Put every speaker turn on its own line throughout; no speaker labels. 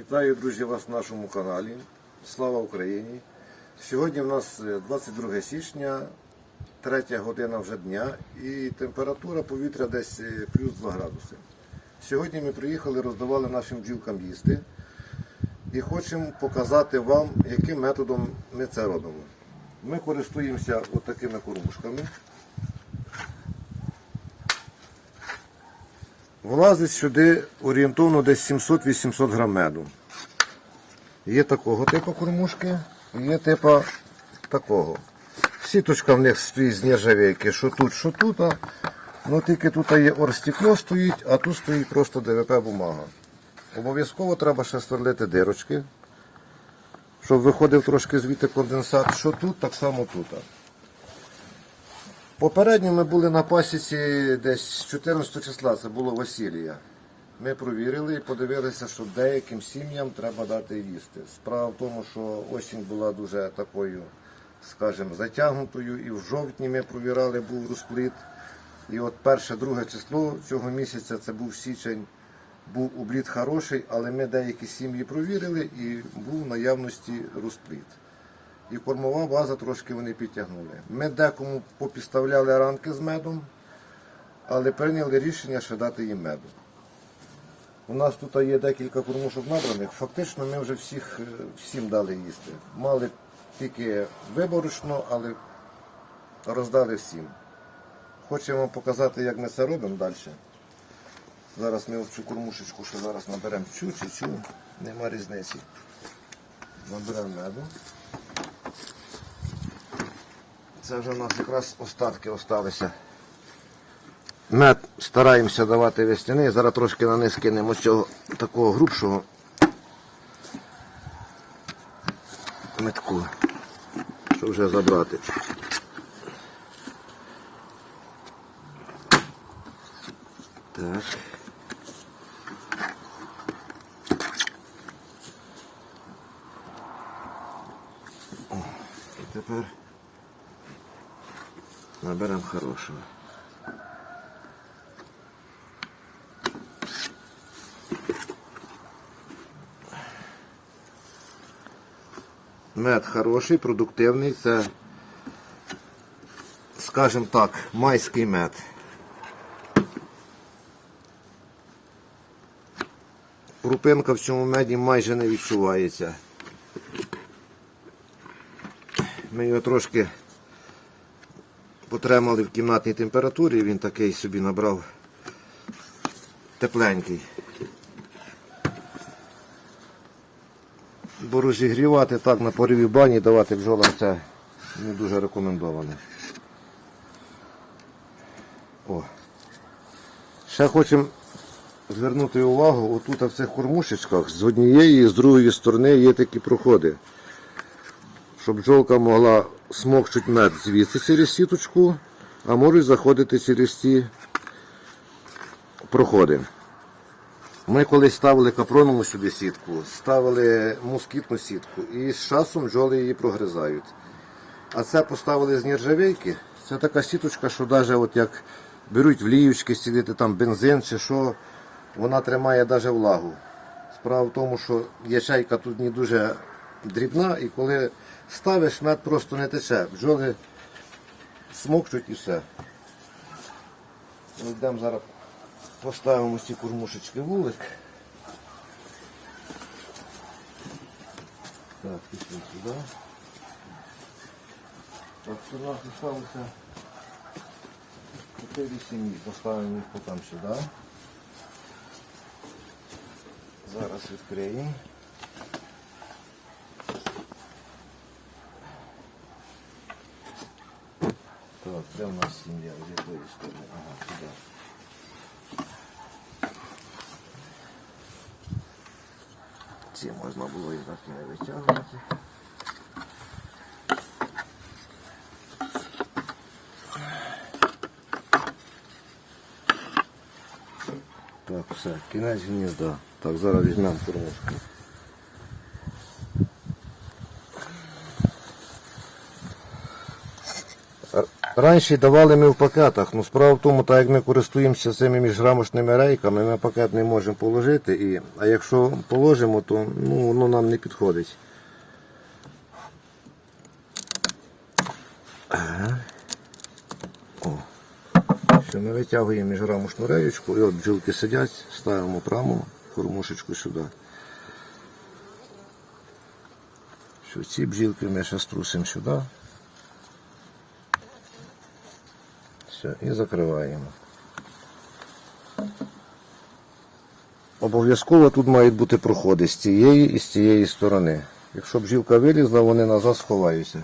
Вітаю, друзі, вас на нашому каналі. Слава Україні! Сьогодні в нас е, 22 січня, 3 година вже дня і температура повітря десь е, плюс 2 градуси. Сьогодні ми приїхали, роздавали нашим бджілкам їсти і хочемо показати вам, яким методом ми це робимо. Ми користуємося отакими кормушками. Влазить сюди орієнтовно десь 700-800 грам меду. Є такого типу кормушки, є типу такого. Сіточка в них стоїть з нержавейки, що тут, що тут. а, Ну тільки тут є орстекло стоїть, а тут стоїть просто ДВП бумага. Обов'язково треба ще сверлити дирочки, щоб виходив трошки звідти конденсат. Що тут, так само тут. Попередньо ми були на пасіці десь 14 числа, це було Василія. Ми провірили і подивилися, що деяким сім'ям треба дати їсти. Справа в тому, що осінь була дуже такою, скажімо, затягнутою, і в жовтні ми провірали, був розплит. І от перше, друге число цього місяця, це був січень, був обліт хороший, але ми деякі сім'ї провірили і був в наявності розплит. І кормова база трошки вони підтягнули. Ми декому попідставляли ранки з медом, але прийняли рішення, що дати їм меду. У нас тут є декілька кормушок набраних. Фактично ми вже всіх, е, всім дали їсти. Мали тільки виборочно, але роздали всім. Хочемо вам показати, як ми це робимо далі. Зараз ми цю кормушечку, що зараз наберемо цю чи цю, нема різниці. Наберемо меду. Це вже у нас якраз остатки осталися. Мед стараємося давати весняний. Зараз трошки на низ кинемо цього такого грубшого метку, щоб вже забрати. Так. О, і тепер наберемо хорошого. Мед хороший, продуктивний, це, скажімо так, майський мед. Крупинка в цьому меді майже не відчувається. Ми його трошки потримали в кімнатній температурі, він такий собі набрав тепленький. Бо розігрівати так на пориві бані, давати бджолам це не дуже рекомендовано. О. Ще хочемо звернути увагу, отут в цих кормушечках з однієї і з другої сторони є такі проходи. Щоб бджолка могла смокчути мед звідси через сіточку, а можуть заходити через ці проходи. Ми колись ставили капронову сюди сітку, ставили москітну сітку і з часом бджоли її прогризають. А це поставили з нержавейки. Це така сіточка, що навіть от як беруть в ліючки сідити там бензин чи що, вона тримає навіть влагу. Справа в тому, що ячейка тут не дуже дрібна, і коли ставиш, мед просто не тече. Бджоли смокчуть і все. Йдемо зараз поставимо ці кормушечки вулик. Так, пішли сюди. Так, нас залишилося 4 сім'ї. Поставимо їх потім сюди. Зараз відкриємо. Так, де в нас сім'я? З якої сторони? Ага, сюди. Ці можна було і так не витягувати. Так, все, кінець гнізда. Так, зараз візьмемо кормушку. Раніше давали ми в пакетах, ну справа в тому, так як ми користуємося цими міжграмочними рейками, ми пакет не можемо положити, і, а якщо положимо, то ну, воно нам не підходить. О. Все, ми витягуємо міжграмочну реєчку, і от бджілки сидять, ставимо прямо кормушечку сюди. Що ці бджілки ми ще струсимо сюди. Все, і закриваємо. Обов'язково тут мають бути проходи з цієї і з цієї сторони. Якщо бджілка вилізла, вони назад сховаються.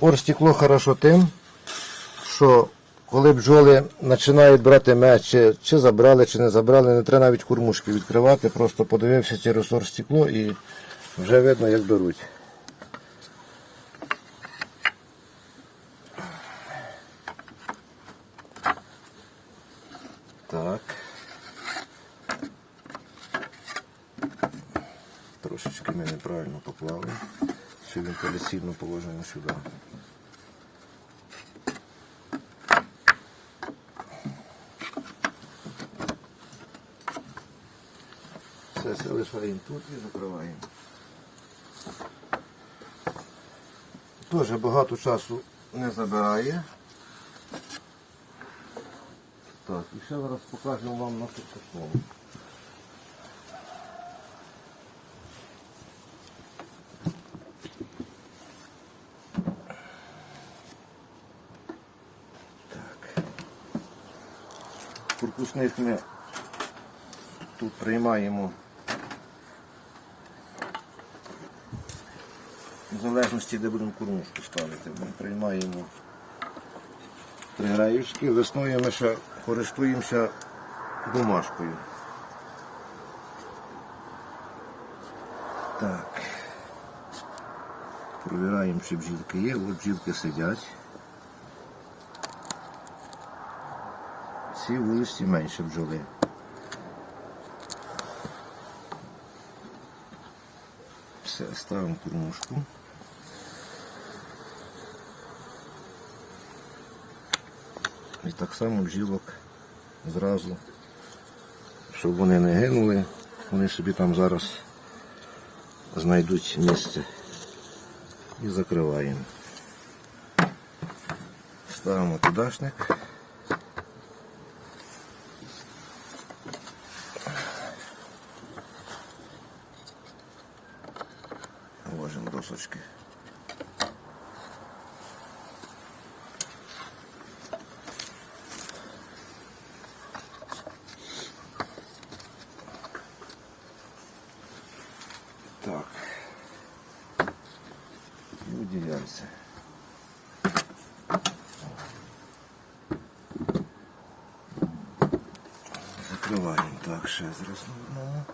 Орстекло хорошо тим, що коли бджоли починають брати мед, чи, чи забрали, чи не забрали, не треба навіть кормушки відкривати, просто подивився через орстекло і вже видно, як беруть. Так. Трошечки ми неправильно поклали. Цю вентиляційну положимо сюди. Все, все лишаємо тут і закриваємо. Дуже багато часу не забирає. Так, і ще зараз покажемо вам нашу. Так. Корпусник ми тут приймаємо в залежності, де будемо кормушку ставити. Ми приймаємо три раївські. Весною ми ще користуємося бумажкою. Так. Провіраємо, чи бджілки є. От бджілки сидять. Ці вулиці менше бджоли. Все, ставимо кормушку. І так само бджілок зразу, щоб вони не гинули, вони собі там зараз знайдуть місце. І закриваємо. Ставимо тудашник. Ложимо досочки. Так. І виділяйся. Закриваємо так ще зараз на.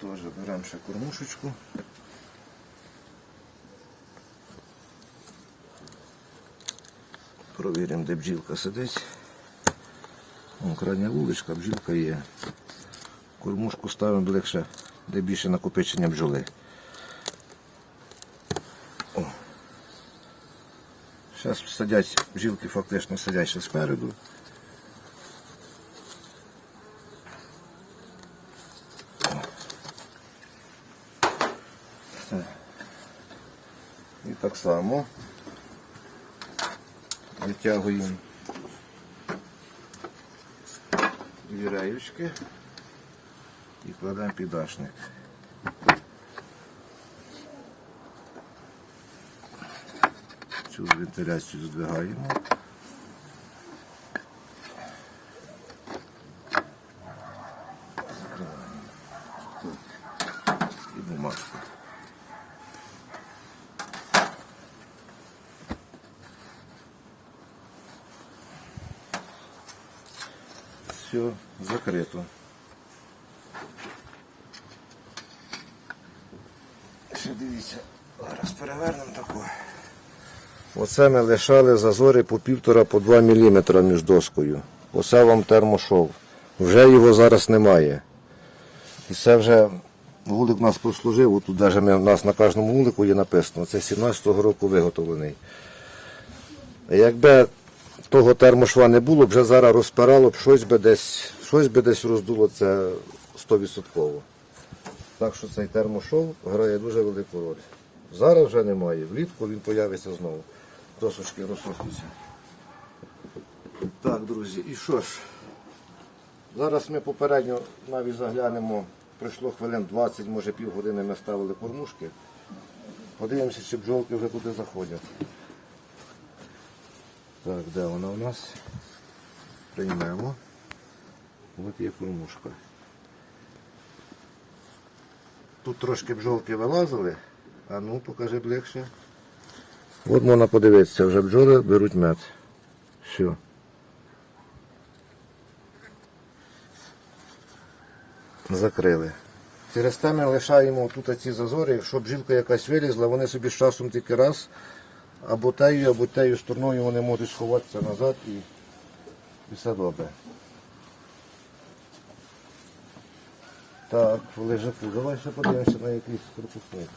Теж беремо ще кормушечку. Провіримо, де бджілка сидить. Вон крайня вуличка, бджілка є. Кормушку ставимо легше, де більше накопичення бджоли. Зараз сидять, бджілки фактично сидять ще спереду. І так само витягуємо дві і кладемо підашник. Цю вентиляцію здвигаємо. І бумажку. Все, закрито. Ще дивіться, зараз перевернемо таку. Оце ми лишали зазори по півтора по 2 мм між доскою. Оце вам термошов. Вже його зараз немає. І це вже Вулик у нас прослужив, отут навіть ми, у нас на кожному вулику є написано, це 17-го року виготовлений. Якби того термошва не було, вже зараз розпирало б щось би десь, щось би десь роздуло це 100%. Так що цей термошов грає дуже велику роль. Зараз вже немає. Влітку він появиться знову. Досочки розсохнуться. Так, друзі, і що ж? Зараз ми попередньо навіть заглянемо. Пройшло хвилин 20, може півгодини ми ставили кормушки. Подивимося, чи бджолки вже туди заходять. Так, де вона у нас? Приймемо. От є кормушка. Тут трошки бджолки вилазили. А ну, покажи ближче. От можна подивитися, вже бджоли беруть мед. Все. Закрили. Через те ми лишаємо тут ці зазори, якщо бджілка якась вилізла, вони собі з часом тільки раз або тею, або тею стороною вони можуть сховатися назад і, і все добре. Так, лежаку. Давай ще подивимося на якийсь корпусник.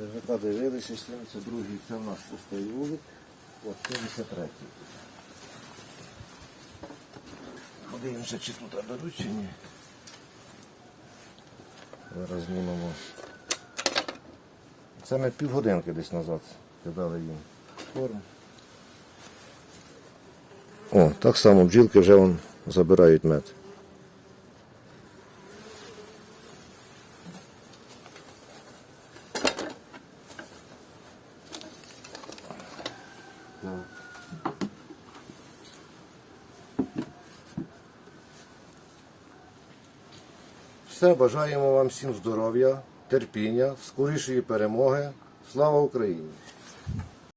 Лежака дивилися, 72 це в нас пустий вулик, от 73. Подивимося, чи тут беруть, чи ні. Зараз знімемо. Це ми півгодинки десь назад кидали їм корм. О, так само бджілки вже вон забирають мед. Все, бажаємо вам всім здоров'я, терпіння, скорішої перемоги. Слава Україні!